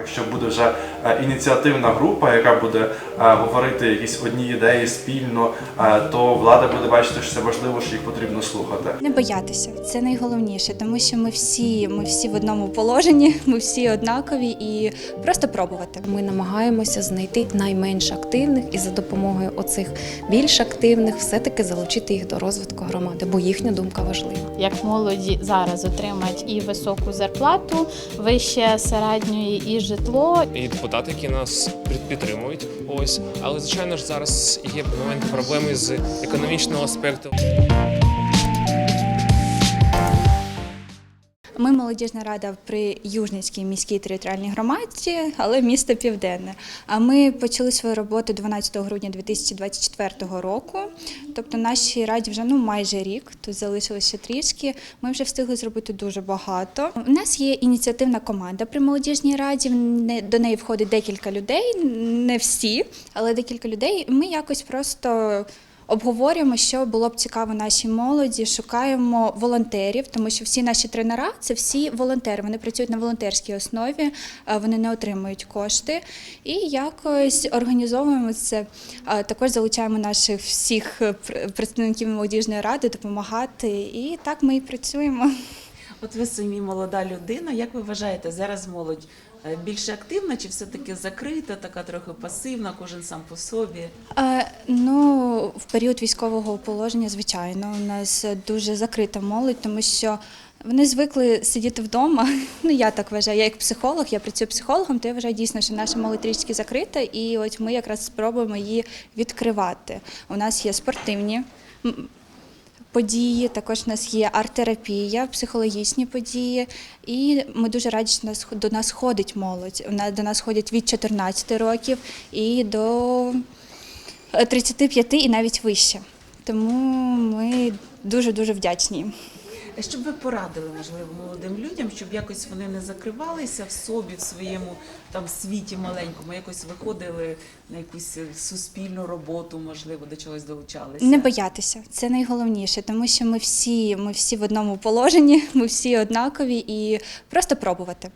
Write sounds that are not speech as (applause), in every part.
Якщо буде вже е, ініціативна група, яка буде е, говорити якісь одні ідеї спільно, е, то влада буде бачити, що це важливо, що їх потрібно слухати. Не боятися, це найголовніше, тому що ми всі, ми всі в одному положенні, ми всі однакові і просто пробувати. Ми намагаємося знайти найменш активних і за допомогою оцих більш активних все-таки залучити їх до розвитку громади, бо їхня думка важлива. як молоді зараз отримають і високу зарплату, вище середньої, і житло, і депутати, які нас під- підтримують. Ось, але звичайно ж зараз є моменти проблеми з економічного аспекту. Ми молодіжна рада при Южницькій міській територіальній громаді, але місто Південне. А ми почали свою роботу 12 грудня 2024 року. Тобто нашій раді вже ну майже рік. Тут залишилося трішки. Ми вже встигли зробити дуже багато. У нас є ініціативна команда при молодіжній раді. До неї входить декілька людей, не всі, але декілька людей. Ми якось просто. Обговорюємо, що було б цікаво нашій молоді. Шукаємо волонтерів, тому що всі наші тренера це всі волонтери. Вони працюють на волонтерській основі, е, вони не отримують кошти. І якось організовуємо це. Е, Також залучаємо наших всіх е, представників молодіжної ради допомагати. І так ми і працюємо. От ви самі молода людина. Як ви вважаєте, зараз молодь більше активна чи все-таки закрита, така трохи пасивна, кожен сам по собі? Е, Ну, в період військового положення, звичайно, у нас дуже закрита молодь, тому що вони звикли сидіти вдома. (laughs) Ну, я так вважаю. Я як психолог, я працюю психологом, то я вважаю дійсно, що наша молодь трішки закрита, і от ми якраз спробуємо її відкривати. У нас є спортивні. Події, також у нас є арт-терапія, психологічні події, і ми дуже раді, що до нас ходить молодь. До нас ходять від 14 років і до 35 і навіть вище. Тому ми дуже дуже вдячні. Що б ви порадили, можливо, молодим людям, щоб якось вони не закривалися в собі, в своєму там світі маленькому, якось виходили на якусь е, суспільну роботу, можливо, до чогось долучалися? Не боятися, це найголовніше, тому що ми всі, ми всі в одному положенні, (laughs) ми всі однакові і просто пробувати.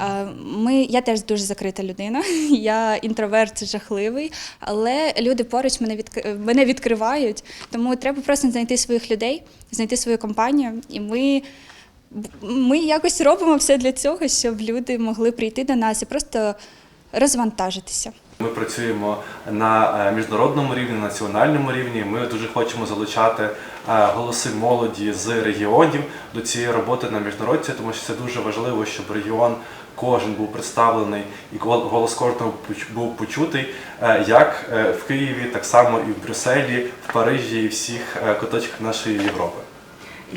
Е, Ми, я теж дуже закрита людина, (laughs) я інтроверт жахливий, але люди поруч мене відк... мене відкривають, тому треба просто знайти своїх людей, знайти свою компанію, і ми. Ми якось робимо все для цього, щоб люди могли прийти до нас і просто розвантажитися. Ми працюємо на е, міжнародному рівні, на національному рівні. Ми дуже хочемо залучати е, голоси молоді з регіонів до цієї роботи на міжнародці, тому що це дуже важливо, щоб регіон кожен був представлений і гол- голос кожного був почутий, е, як е, в Києві, так само і в Брюсселі, в Парижі і всіх е, куточках нашої Європи.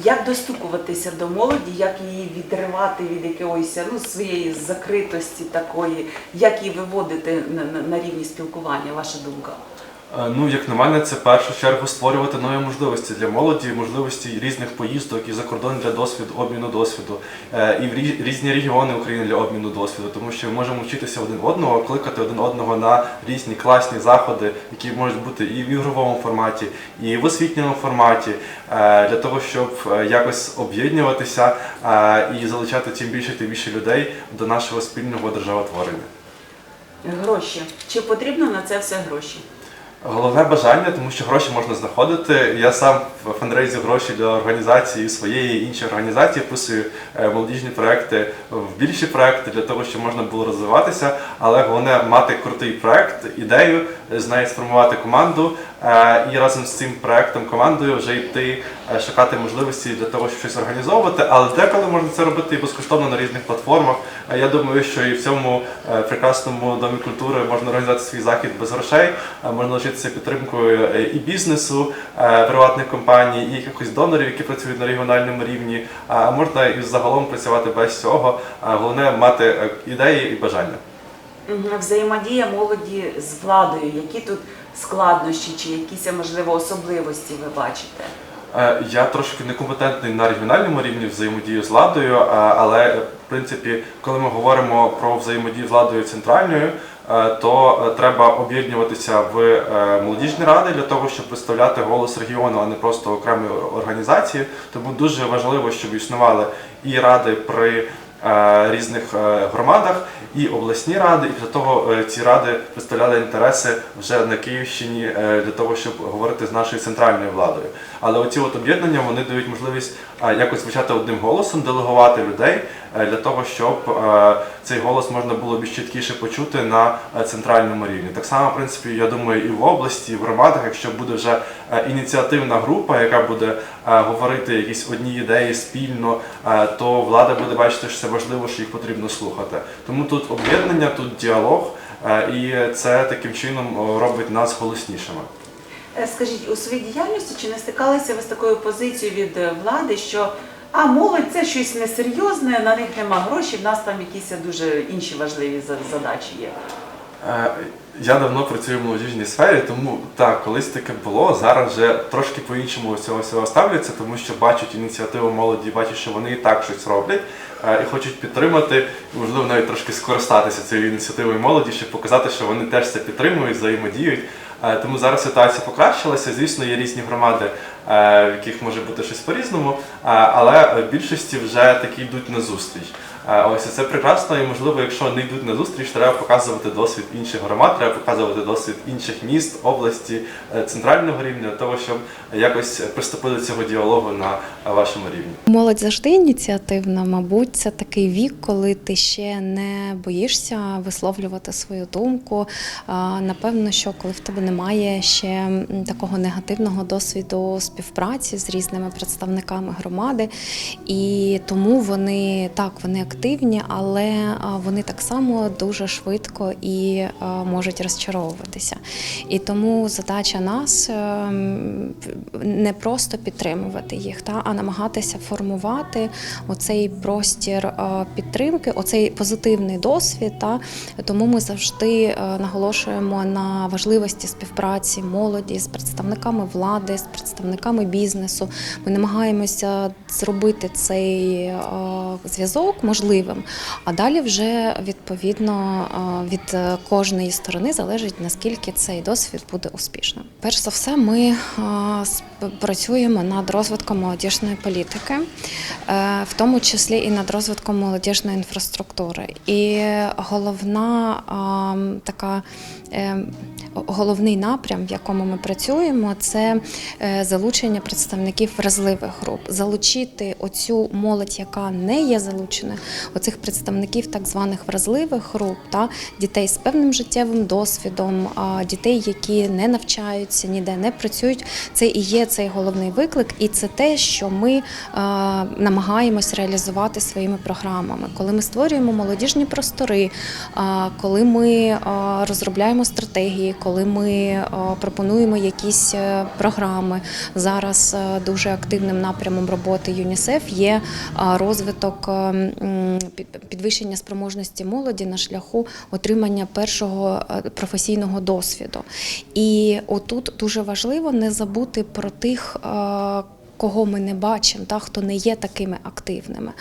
Як достукуватися до молоді, як її відривати від якоїсь ну, своєї закритості такої, як її виводити на, на, на рівні спілкування, ваша думка? Е, Ну, як на мене, це в першу чергу створювати нові можливості для молоді, можливості різних поїздок і за кордон для досвіду, обміну досвіду, е, і в різні регіони України для обміну досвіду, тому що ми можемо вчитися один одного, кликати один одного на різні класні заходи, які можуть бути і в ігровому форматі, і в освітньому форматі, е, для того, щоб якось об'єднуватися і залучати чим більше тим більше людей до нашого спільного державотворення. Гроші. Чи потрібно на це все гроші? Головне бажання, тому що гроші можна знаходити. Я сам в фандрейзі гроші для організації своєї іншої організації вписую е, молодіжні проекти в більші проекти для того, щоб можна було розвиватися. Але головне мати крутий проект, ідею, з нею сформувати команду е, і разом з цим проектом командою вже йти е, шукати можливості для того, щоб щось організовувати. Але деколи можна це робити і безкоштовно на різних платформах. Я думаю, що і в цьому прекрасному домі культури можна організувати свій захід без грошей, можна лишитися підтримкою е, і бізнесу, е, приватних компаній, і якихось донорів, які працюють на регіональному рівні. А можна і загалом працювати без цього. Головне мати е, ідеї і бажання. Взаємодія молоді з владою. Які тут складнощі чи якісь можливо особливості ви бачите? Я трошки некомпетентний на регіональному рівні взаємодію з владою, але в принципі, коли ми говоримо про взаємодію з владою центральною, то е, треба об'єднуватися в е, молодіжні ради для того, щоб представляти голос регіону, а не просто окремої організації. Тому дуже важливо, щоб існували і ради при е, різних е, громадах, і обласні ради, і після того е, ці ради представляли інтереси вже на Київщині е, для того, щоб говорити з нашою центральною владою. Але оці от об'єднання вони дають можливість е, якось звучати одним голосом, делегувати людей е, для того, щоб е, цей голос можна було більш чіткіше почути на е, центральному рівні. Так само, в принципі, я думаю, і в області, і в громадах, якщо буде вже е, ініціативна група, яка буде е, говорити якісь одні ідеї спільно, е, то влада буде бачити, що це важливо, що їх потрібно слухати. Тому тут об'єднання, тут діалог, е, і це таким чином робить нас голоснішими. Е, Скажіть, у своїй діяльності чи не стикалися ви з такою позицією від е, влади, що а молодь це щось несерйозне, на них нема грошей, в нас там якісь дуже інші важливі задачі є. Е, Я давно працюю в молодіжній сфері, тому так, колись таке було. Зараз вже трошки по-іншому цього всього ставляться, тому що бачать ініціативу молоді, бачать, що вони і так щось роблять е, і хочуть підтримати, і, можливо, навіть трошки скористатися цією ініціативою молоді, щоб показати, що вони теж це підтримують, взаємодіють. Е, Тому зараз ситуація покращилася. Звісно, є різні громади, е, в яких може бути щось по-різному, е, але в більшості вже такі йдуть на зустріч. Е, Ось це прекрасно, і можливо, якщо не йдуть на зустріч, треба показувати досвід інших громад, треба показувати досвід інших міст, області, е, центрального рівня, для того, щоб якось приступити до цього діалогу на е, вашому рівні. Молодь завжди ініціативна. Мабуть, це такий вік, коли ти ще не боїшся висловлювати свою думку. Напевно, що коли в тебе немає ще такого негативного досвіду співпраці з різними представниками громади, і тому вони так вони активні, але вони так само дуже швидко і можуть розчаровуватися. І тому задача нас ем, не просто підтримувати їх, та а намагатися формувати оцей простір е, підтримки, оцей позитивний досвід. Та тому ми завжди е, наголошуємо на важливості співпраці молоді з представниками влади, з представниками бізнесу. Ми намагаємося зробити цей е, зв'язок можливим, а далі вже відповідно е, від кожної сторони залежить наскільки цей досвід буде успішним. Перш за все, ми е, працюємо над розвитком молодіжної політики, е, в тому числі і над розвитком молодіжної інфраструктури. І головна така. е, Головний напрям, в якому ми працюємо, це е, залучення представників вразливих груп, залучити оцю молодь, яка не є залучена, оцих представників так званих вразливих груп, та дітей з певним життєвим досвідом, дітей, які не навчаються, ніде не працюють. Це і є цей головний виклик, і це те, що ми а, намагаємось реалізувати своїми програмами. Коли ми створюємо молодіжні простори, а, коли ми а, розробляємо стратегії, коли ми пропонуємо якісь е, програми. Зараз е, дуже активним напрямом роботи ЮНІСЕФ є розвиток е, підвищення спроможності молоді на шляху отримання першого е, професійного досвіду. І отут дуже важливо не забути про тих. Кого ми не бачимо, та хто не є такими активними.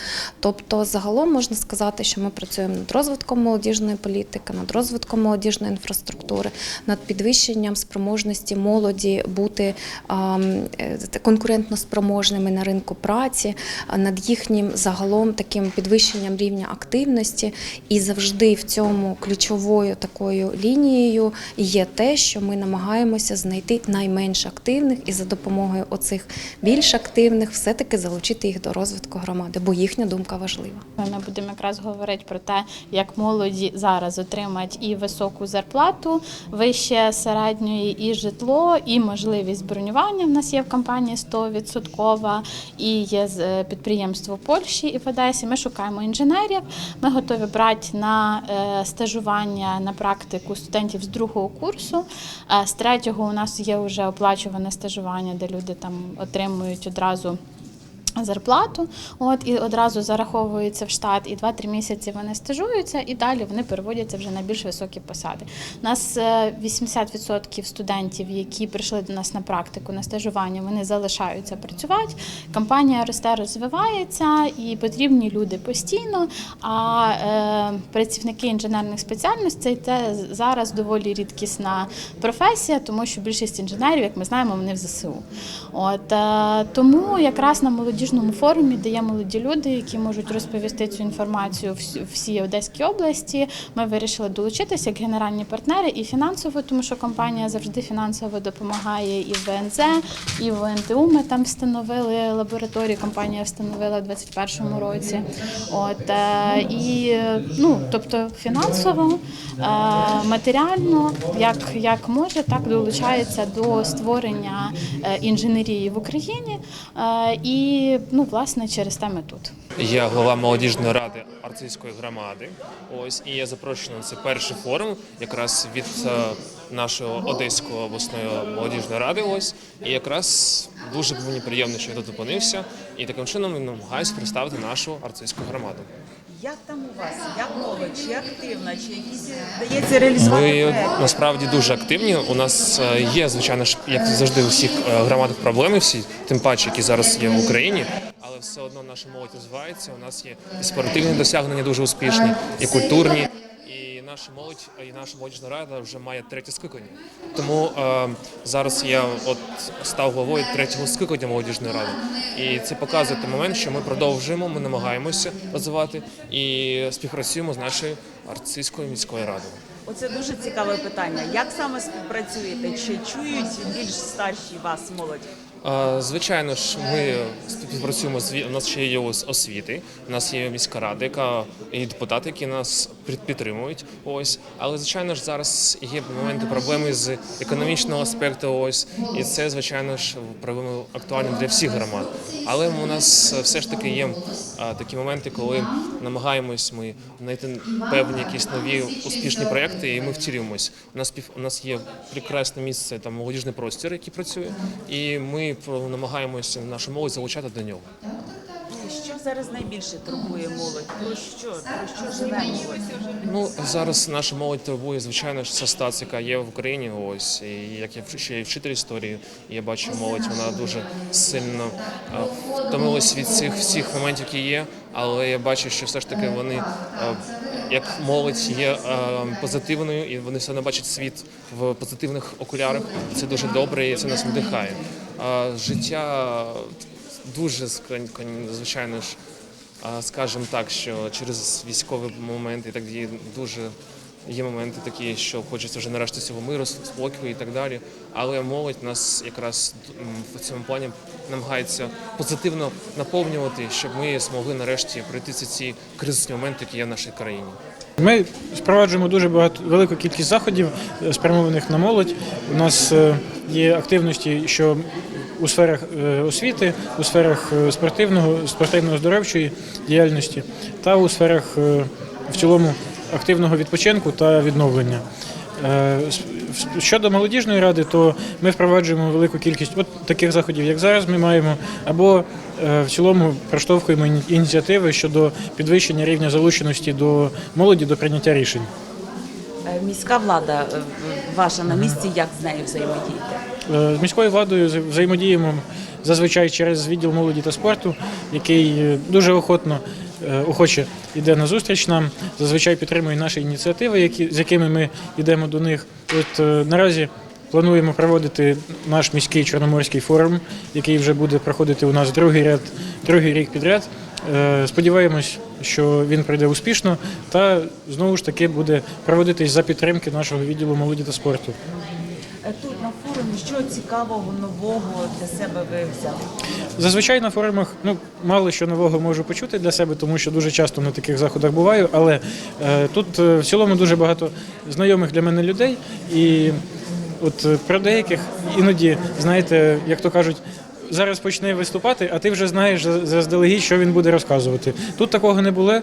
Тобто, загалом можна сказати, що ми працюємо над розвитком молодіжної політики, над розвитком молодіжної інфраструктури, над підвищенням спроможності молоді бути е, конкурентно спроможними на ринку праці, над їхнім загалом таким підвищенням рівня активності. І завжди в цьому ключовою такою лінією є те, що ми намагаємося знайти найменш активних і за допомогою оцих більш активних все-таки залучити їх до розвитку громади, бо їхня думка важлива. Ми будемо якраз говорити про те, як молоді зараз отримати і високу зарплату, вище середньої, і житло, і можливість бронювання. В нас є в компанії 100%, і є е, підприємство Польщі і в Одесі. Ми шукаємо інженерів. Ми готові брати на е, стажування на практику студентів з другого курсу. Е, З третього у нас є вже оплачуване стажування, де люди там отримують одразу зарплату, от і одразу зараховуються в штат, і 2-3 місяці вони стажуються, і далі вони переводяться вже на більш високі посади. У нас е, 80% студентів, які прийшли до нас на практику, на стажування, вони залишаються працювати. Компанія росте, розвивається, і потрібні люди постійно. А е, працівники інженерних спеціальностей це зараз доволі рідкісна професія, тому що більшість інженерів, як ми знаємо, вони в ЗСУ. От е, тому якраз на молодіжній молодіжному форумі, де є молоді люди, які можуть розповісти цю інформацію всі- всій Одеській області. Ми вирішили долучитися як генеральні партнери і фінансово, тому що компанія завжди фінансово допомагає і в ВНЗ, і в НТУ. Ми там встановили лабораторію. Компанія встановила в 2021 році. От е, і ну, тобто фінансово, е, матеріально, як, як може, так долучається до створення е, інженерії в Україні. Е, Ну, власне, через те ми тут. Я голова молодіжної ради арцизької громади. Ось і я запрошую на це перший форум, якраз від нашого одеського обласної молодіжної ради. Ось і якраз дуже мені приємно, що я тут опинився, і таким чином намагаюся представити нашу арцизьку громаду. Як там у вас? Як молодь? Чи активна? Чи якісь вдається реалізувати Ми насправді дуже активні. У нас е, є, звичайно ж, як завжди, у всіх е, громадах проблеми, всі тим паче, які зараз є в Україні. Але все одно наша молодь розвивається. У нас є і спортивні досягнення дуже успішні, і культурні. Наша молодь, і наша молодіжна рада вже має третє скликання. Тому е, зараз я от став головою третього скликання молодіжної ради. І це показує той момент, що ми продовжуємо, ми намагаємося розвивати і співпрацюємо з нашою арцизькою міською радою. Оце дуже цікаве питання. Як саме співпрацюєте? Чи чують більш старші вас молодь? Звичайно ж, ми співпрацюємо з у нас ще є ос- освіти. У нас є міська рада, яка і депутати, які нас під- підтримують. Ось, але звичайно ж зараз є моменти проблеми з економічного аспекту. Ось і це звичайно ж проблеми актуальні для всіх громад. Але у нас все ж таки є такі моменти, коли намагаємось ми знайти певні якісь нові успішні проекти, і ми втілюємось. У нас у нас є прекрасне місце там молодіжний простір, який працює, і ми намагаємося нашу молодь залучати до нього. Зараз найбільше турбує молодь? Про що? Про що живе молодь? Ну зараз наша молодь турбує, звичайно ж, ця ситуація, яка є в Україні. Ось і як я ще й вчитель історії, я бачу молодь, вона дуже сильно е, втомилась від цих всіх моментів, які є. Але я бачу, що все ж таки вони е, як молодь є е, позитивною, і вони все одно бачать світ в позитивних окулярах. Це дуже добре, і це нас надихає. Життя дуже звичайно ж. Скажімо так, що через військові моменти і так далі дуже є моменти такі, що хочеться вже нарешті цього миру, спокою і так далі. Але молодь нас якраз в цьому плані намагається позитивно наповнювати, щоб ми змогли нарешті пройти ці, кризисні моменти, які є в нашій країні. Ми впроваджуємо дуже багато велику кількість заходів, е, спрямованих на молодь. У нас е, є активності, що у сферах е, освіти, у сферах е, спортивного, спортивно-здоровчої діяльності та у сферах е, в цілому активного відпочинку та відновлення. Щодо молодіжної ради, то ми впроваджуємо велику кількість от таких заходів, як зараз ми маємо, або в цілому проштовхуємо ініціативи щодо підвищення рівня залученості до молоді до прийняття рішень. Міська влада ваша на місці, як з нею взаємодієте? Е, З міською владою взаємодіємо зазвичай через відділ молоді та спорту, який е, дуже охотно е, охоче йде на зустріч нам, зазвичай підтримує наші ініціативи, які, з якими ми йдемо до них. От наразі плануємо проводити наш міський чорноморський форум, який вже буде проходити у нас другий ряд, другий рік підряд. Сподіваємось, що він пройде успішно та знову ж таки буде проводитись за підтримки нашого відділу молоді та спорту. Е, Тут на форумі що цікавого нового для себе ви взяли? Зазвичай на форумах ну мало що нового можу почути для себе, тому що дуже часто на таких заходах буваю. Але е, тут е, в цілому дуже багато знайомих для мене людей, і от е, про деяких іноді, знаєте, як то кажуть. Зараз почне виступати, а ти вже знаєш за- заздалегідь, що він буде розказувати. Тут такого не було.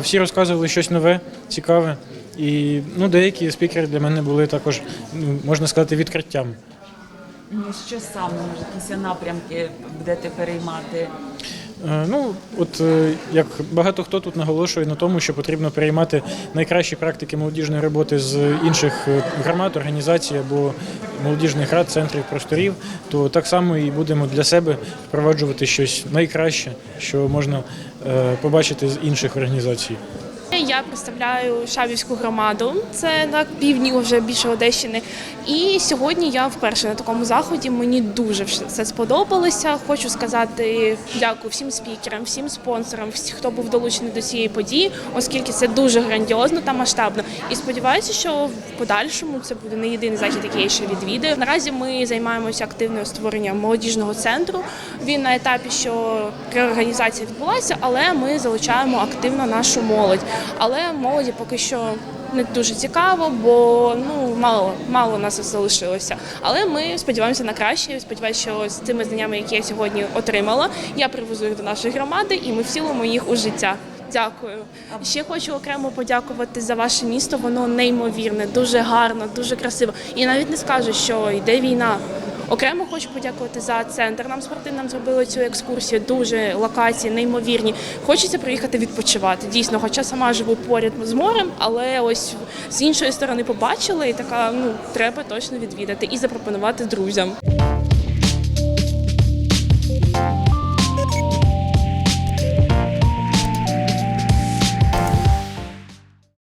Всі розказували щось нове, цікаве. І ну, деякі спікери для мене були також, ну, можна сказати, відкриттям. Ну, Що саме, може, якісь напрямки будете переймати? Е, Ну, от е, як багато хто тут наголошує на тому, що потрібно переймати найкращі практики молодіжної роботи з інших е, громад, організацій або молодіжних рад, центрів, просторів, то так само і будемо для себе впроваджувати щось найкраще, що можна побачити з інших організацій. Я представляю Шабівську громаду, це на півдні вже більше Одещини. І сьогодні я вперше на такому заході. Мені дуже все сподобалося. Хочу сказати дякую всім спікерам, всім спонсорам, хто був долучений до цієї події, оскільки це дуже грандіозно та масштабно. І сподіваюся, що в подальшому це буде не єдиний захід, який я ще відвідаю. Наразі ми займаємося активною створенням молодіжного центру. Він на етапі, що реорганізація відбулася, але ми залучаємо активно нашу молодь. Але молоді поки що не дуже цікаво, бо ну мало мало нас залишилося. Але ми сподіваємося на краще. Сподіваюся, що з цими знаннями, які я сьогодні отримала, я привезу їх до нашої громади, і ми втілимо їх у життя. Дякую. Ще хочу окремо подякувати за ваше місто. Воно неймовірне, дуже гарно, дуже красиво. І навіть не скажу, що йде війна. Окремо хочу подякувати за центр. Нам спортивним зробили цю екскурсію. Дуже локації, неймовірні. Хочеться приїхати відпочивати. Дійсно, хоча сама живу поряд з морем, але ось з іншої сторони побачила і така, ну треба точно відвідати і запропонувати друзям.